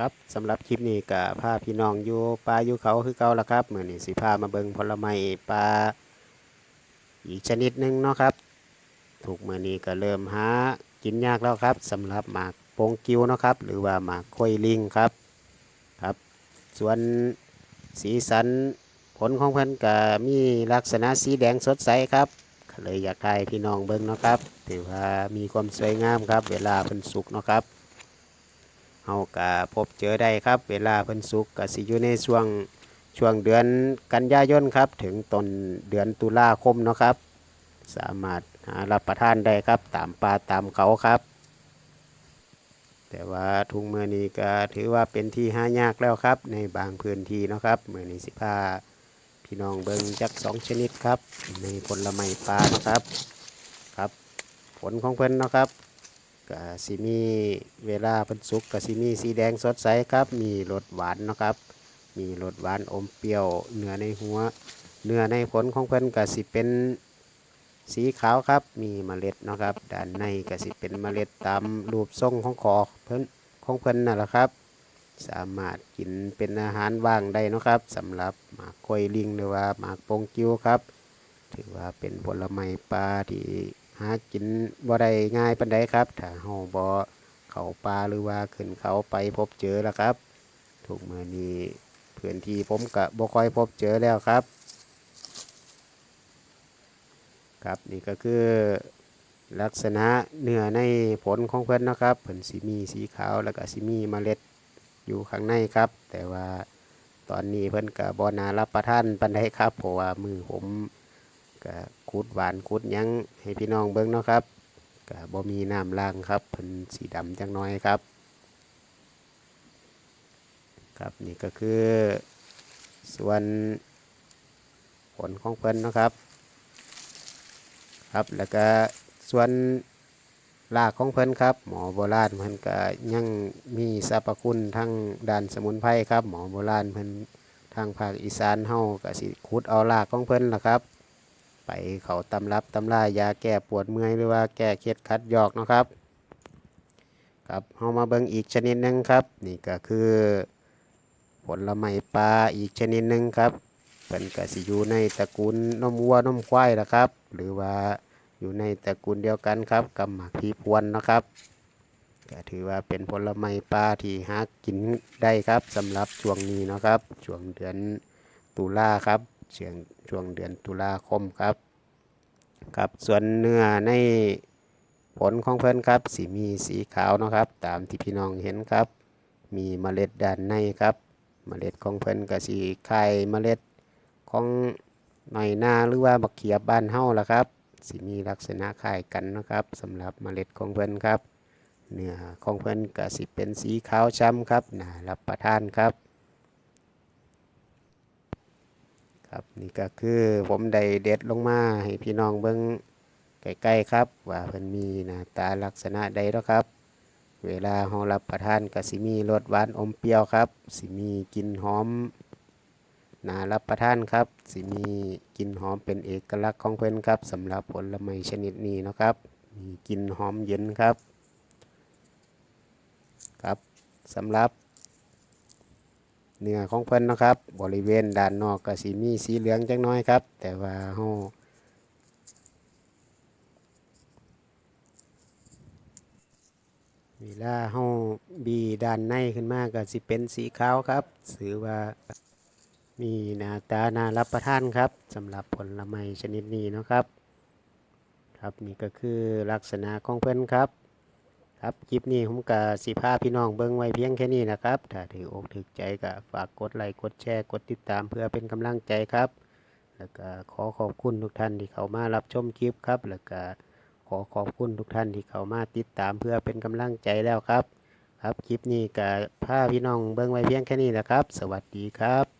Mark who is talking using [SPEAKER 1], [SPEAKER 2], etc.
[SPEAKER 1] ครับสำหรับคลิปนี้กับพาพี่น้องอยู่ปลาอยู่เขาคือเก่าละครับเหมือนนี่สิพามาเบิงผลไม้ปลาอีกชนิดหนึ่งเนาะครับ ถูกมื่อนี้ก็เริ่มหากินยากแล้วครับสำหรับหมากโปงกิ้วเนาะครับ หรือว่าหมากค่อยลิงครับครับ ส่วนสีสันผลของเพิ่นก็มีลักษณะสีแดงสดใสครับ เลยอยากให้พี่น้องเบิ่งเนาะครับ ถือว่ามีความสวยงามครับ เวลาเพิ่นสุกเนาะครับ ฮาก็พบเจอได้ครับ เวลาเพิ่นสุกก็สิอยู่ในช่วงช่วงเดือนกันยายนครับ ถึงต้นเดือนตุลาคมเนาะครับ สามารถหารับประทานได้ครับ ตามป่าตามเขาครับ แต่ว่าทุงเมือนี้ก็ถือว่าเป็นที่หายากแล้วครับ ในบางพื้นที่เนาะครับเมือนี้สิพาพี่น้องเบิงจักสองชนิดครับ ในผลไม้ปลานะครับครับ ผลของเพิ่นเนาะครับ กะสิมีเวลาเพิ่นสุกกะสิมีสีแดงสดใสครับ มีรสหวานเนาะครับ มีรสหวานอมเปรี้ยวเนื้อในหัว เนื้อในผลของเพิ่นกะสิเป็นสีขาวครับ มีเมล็ดเนาะครับ ด้านในกะสิเป็นเมล็ดตามรูปทรงของคอเพิ่นของเพิ่นนั่นแหละครับ สามารถกินเป็นอาหารว่างได้เนาะครับสำหรับหมากกล้วยลิงหรือว่าหมากโปงกิ้วครับ ถือว่าเป็นผลไม้ปลาที่ หากินบ่ได้ง่ายปานใดครับ ถ้าเฮาบ่เข้าป่าหรือว่าขึ้นเขาไปพบเจอแล้วครับ ทุกมื้อนี้พื้นที่ผมก็บ่ค่อยพบเจอแล้วครับ ครับนี่ก็คือลักษณะเนื้อในผลของเพิ่นนะครับเพิ่นสิมีสีขาวแล้วก็สิมีเมล็ดอยู่ข้างในครับ แต่ว่าตอนนี้เพิ่นก็บ่นารับประทานปานใดครับเพราะว่ามือผม ก็ขุดหวานขุดยังให้พี่น้องเบิ่งเนาะครับก็บ่มีน้ำล้างครับเพิ่นสีดำจังน้อยครับ ครับนี่ก็คือส่วนผลของเพิ่นเนาะครับ ครับแล้วก็ส่วนรากของเพิ่นครับ หมอโบราณเพิ่นก็ยังมีสรรพคุณทั้งด้านสมุนไพรครับ หมอโบราณเพิ่นทางภาคอีสานเฮาก็สิขุดเอารากของเพิ่นล่ะครับ ไปเขาตำรับตำรายาแก้ปวดเมื่อยหรือว่าแก้เคล็ดคัดยอกนะครับครับเรามาเบิ่งอีกชนิดหนึ่งครับ นี่ก็คือ ผลไม้ปลาอีกชนิดหนึ่งครับเป็นกสิอยู่ในตระกูลนมวัวนมควายละครับ หรือว่าอยู่ในตระกูลเดียวกันครับกับหมากพีพวนนะครับก็ถือว่าเป็นผลไม้ปลาที่หากินได้ครับสำหรับช่วงนี้นะครับช่วงเดือนตุลาครับ เชียงช่วงเดือนตุลาคมครับครับส่วนเนื้อในผลของเพิ่นครับสีมีสีขาวนะครับ ตามที่พี่น้องเห็นครับ มีเมล็ดด้านในครับ เมล็ดของเพิ่นก็สีคล้ายเมล็ดของหน่อยหน้าหรือว่าบักเขียบบ้านเฮาล่ะครับสีมีลักษณะคล้ายกันนะครับสำหรับเมล็ดของเพิ่นครับเนื้อของเพิ่นก็สิเป็นสีขาวช้ำครับน่ารับประทานครับ ครับนี่ก็คือผมได้เด็ดลงมาให้พี่น้องเบิ่งใกล้ๆครับ ว่าเพิ่นมีหน้าตาลักษณะใดเนาะครับ เวลาเรารับประทานก็สิมีรสหวานอมเปรี้ยวครับสิมีกลิ่นหอมน่ารับประทานครับ สิมีกลิ่นหอมเป็นเอกลักษณ์ของเพิ่นครับสำหรับผลไม้ชนิดนี้นะครับ มีกลิ่นหอมเย็นครับ ครับสำหรับ เนื้อของเพิ่นนะครับ บริเวณด้านนอกก็สีมีสีเหลืองจังน้อยครับ แต่ว่าเฮาเวลาเฮาบีด้านในขึ้นมาก็สิเป็นสีขาวครับถือว่ามีหน้าตาน่ารับประทานครับสำหรับผลไม้ชนิดนี้นะครับ ครับนี่ก็คือลักษณะของเพิ่นครับ ครับคลิปนี้ผมกับสิพาพี่น้องเบิ่งไว้เพียงแค่นี้นะครับ ถ้าถืออกถือใจก็ฝากกดไลค์กดแชร์กดติดตามเพื่อเป็นกำลังใจครับ แล้วก็ขอขอบคุณทุกท่านที่เข้ามารับชมคลิปครับ แล้วก็ขอขอบคุณทุกท่านที่เข้ามาติดตามเพื่อเป็นกำลังใจแล้วครับ ครับคลิปนี้ก็พาพี่น้องเบิ่งไว้เพียงแค่นี้นะครับ สวัสดีครับ